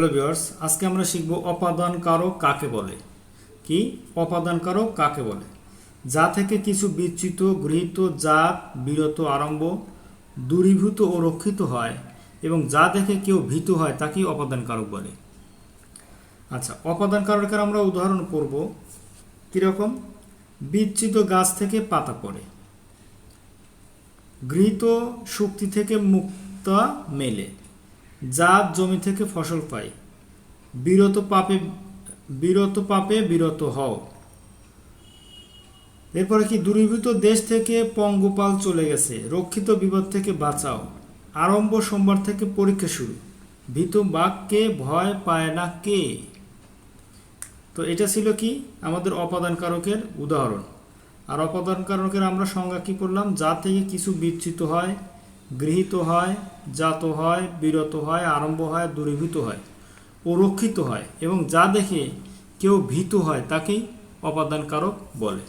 Hello viewers আজকে আমরা শিখব অপাদান কারক কাকে বলে? কি? অপাদান কারক কাকে বলে? যা থেকে কিছু বিচ্যুত, গৃহীত, জাত, বিরত, আরম্ভ, দূরীভূত ও রক্ষিত হয় এবং যা দেখে কেউ ভীত হয় তাকেই অপাদান কারক বলে। আচ্ছা অপাদান কারকের আমরা উদাহরণ পড়ব কীরকম? বিচ্যুত গাছ থেকে পাতা পড়ে। গৃহীত শক্তি থেকে মুক্তা মেলে। জাত জমি থেকে ফসল পাই। বিরত পাপে বিরত পাপে বিরত হও। এরপরে কি, দূরীভূত দেশ থেকে পঙ্গপাল চলে গেছে। রক্ষিত বিপদ থেকে বাঁচাও। আরম্ভ সোমবার থেকে পরীক্ষা শুরু। ভীত বাঘকে ভয় পায় না কে? তো এটা ছিল কি, আমাদের অপাদান কারকের উদাহরণ। আর অপাদান কারকের আমরা সংজ্ঞা কি করলাম যা থেকে কিছু বিচ্যুত হয় গৃহীত হয়, জাত হয়, বিরত হয়, আরম্ভ হয়, দূরীভূত হয় ও রক্ষিত হয় এবং যা দেখে কেউ ভীত হয় তাকেই অপাদান কারক বলে।